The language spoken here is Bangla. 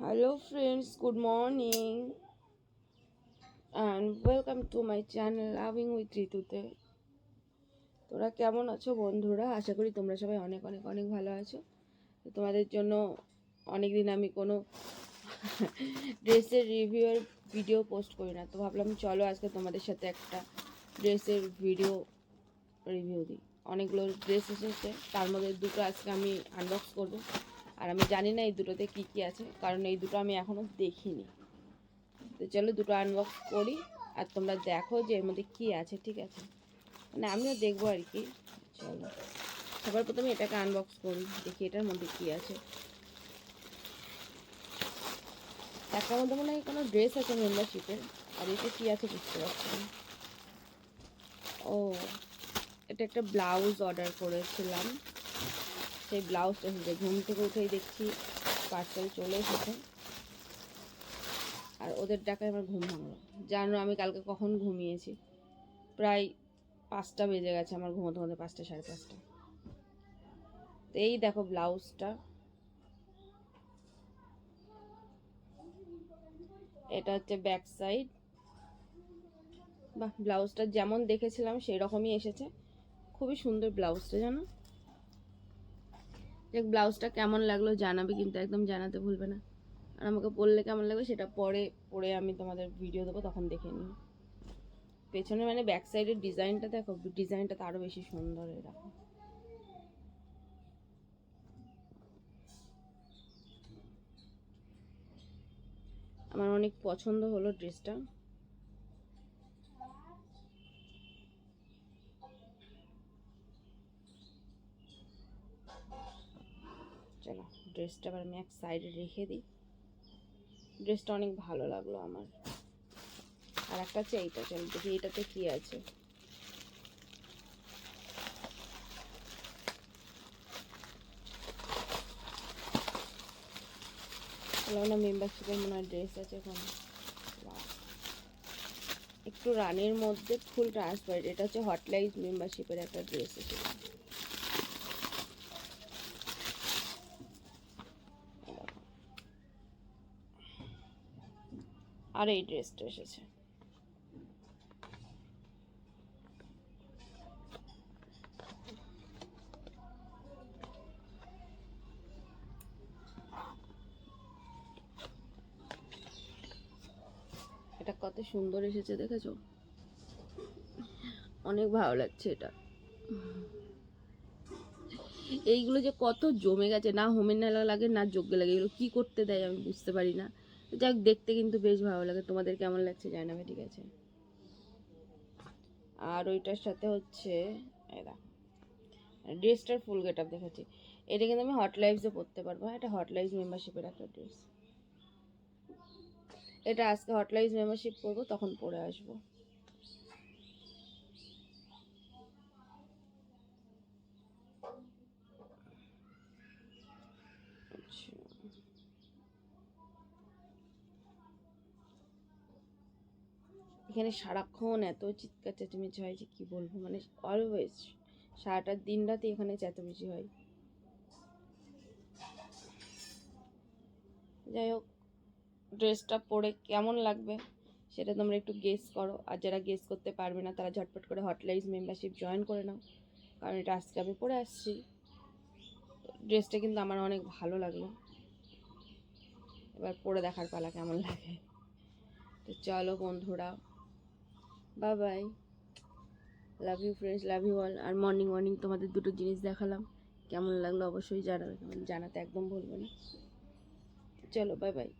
Hello, friends, good morning, and welcome to my channel Loving with ঋতুতে তোরা কেমন আছো বন্ধুরা? আশা করি তোমরা সবাই অনেক অনেক অনেক ভালো আছো। তোমাদের জন্য অনেক দিন আমি কোনো ড্রেসের রিভিউয়ের ভিডিও পোস্ট করি না। তো ভাবলাম চলো আজকে তোমাদের সাথে একটা ড্রেসের ভিডিও রিভিউ দিই। অনেকগুলো ড্রেস এসেছে। তার মধ্যে দুটো আজকে আমি আনবক্স করব। আর আমি জানি না এই দুটোতে কী কী আছে, কারণ এই দুটো আমি এখনও দেখিনি। তো চলো দুটো আনবক্স করি আর তোমরা দেখো যে এর মধ্যে কী আছে, ঠিক আছে? মানে আমিও দেখব আর কি। চলো। সবার প্রথমে এটাকে আনবক্স করি, দেখি এটার মধ্যে কী আছে। একটার মধ্যে মনে হয় কোনো ড্রেস আছে মেম্বারশিপের আর এটা কী আছে বুঝতে পারছি ও, এটা একটা ব্লাউজ অর্ডার করেছিলাম। সেই ব্লাউজটা এসেছে ঘুম থেকে উঠেই দেখছি পার্সেল চলে এসেছে। আর ওদের টাকায় আমার ঘুম ভাঙলো। জানো আমি কালকে কখন ঘুমিয়েছি? প্রায় পাঁচটা বেজে গেছে আমার ঘুমোতে ঘুমোতে পাঁচটা, সাড়ে পাঁচটা। তো এই দেখো ব্লাউজটা। এটা হচ্ছে ব্যাক সাইড বাহ, ব্লাউজটা যেমন দেখেছিলাম সেই রকমই এসেছে। খুবই সুন্দর ব্লাউজটা, জানো? দেখ ব্লাউজটা কেমন লাগল জানাবে, কিন্তু একদম জানাতে ভুলবে না। আর আমাকে বললে কেমন লাগবে সেটা পরে পরে আমি তোমাদের ভিডিও দেবো, তখন দেখে নিও। পেছনে মানে ব্যাক সাইডের ডিজাইনটা দেখো ডিজাইনটা তো আরও বেশি সুন্দর এরকম। আমার অনেক পছন্দ হলো ড্রেসটা চলো ড্রেসটা আবার আমি এক সাইডে রেখে দিই। ড্রেসটা অনেক ভালো লাগল আমার। আর একটা হচ্ছে এইটা চলো দেখি এটাতে কি আছে। না মেম্বারশিপের মনে হয় ড্রেস আছে ওখানে একটু রানের মধ্যে ফুল ট্রান্সপারেন্ট এটা হচ্ছে হটলাইজ মেম্বারশিপের একটা ড্রেস এসেছে আর এই ড্রেসটা এসেছে। এটা কত সুন্দর এসেছে দেখেছ? অনেক ভালো লাগছে এটা। এইগুলো যে কত জমে গেছে, না হোমের নেলা লাগে, না যোগ্য লাগে, এগুলো কী করতে দেয় আমি বুঝতে পারি না। যাক দেখতে কিন্তু বেশ ভালো লাগে। তোমাদের কেমন লাগছে জানাবে ঠিক আছে। আর ওইটার সাথে হচ্ছে এরা ড্রেসটার ফুল গেট আপ দেখাচ্ছি। এটা কিন্তু আমি হট লাইভসে পরতে পারব। হ্যাঁ, এটা হট লাইভস মেম্বারশিপের একটা ড্রেস এটা আজকে হট লাইভস মেম্বারশিপ করব তখন পরে আসব। আচ্ছা। এখানে সারাক্ষণ এত চিৎকার, চেঁচামেচি হয় যে কী বলব? মানে অলওয়েজ সারাটা দিন রাতে এখানে চেঁচামেচি হয়। যাই হোক ড্রেসটা পরে কেমন লাগবে সেটা তোমরা একটু গেস করো। আর যারা গেস করতে পারবে না, তারা ঝটপট করে হটলাইজ মেম্বারশিপ জয়েন করে নাও। কারণ এটা আজকে আমি পরে আসছি। ড্রেসটা কিন্তু আমার অনেক ভালো লাগল। এবার পরে দেখার পালা কেমন লাগে। তো চলো বন্ধুরা bye bye love you friends love you all R morning morning তোমাদের দুটো জিনিস দেখালাম। কেমন লাগল অবশ্যই জানাবে। জানাতে একদম ভুলবে না। চলো বাই বাই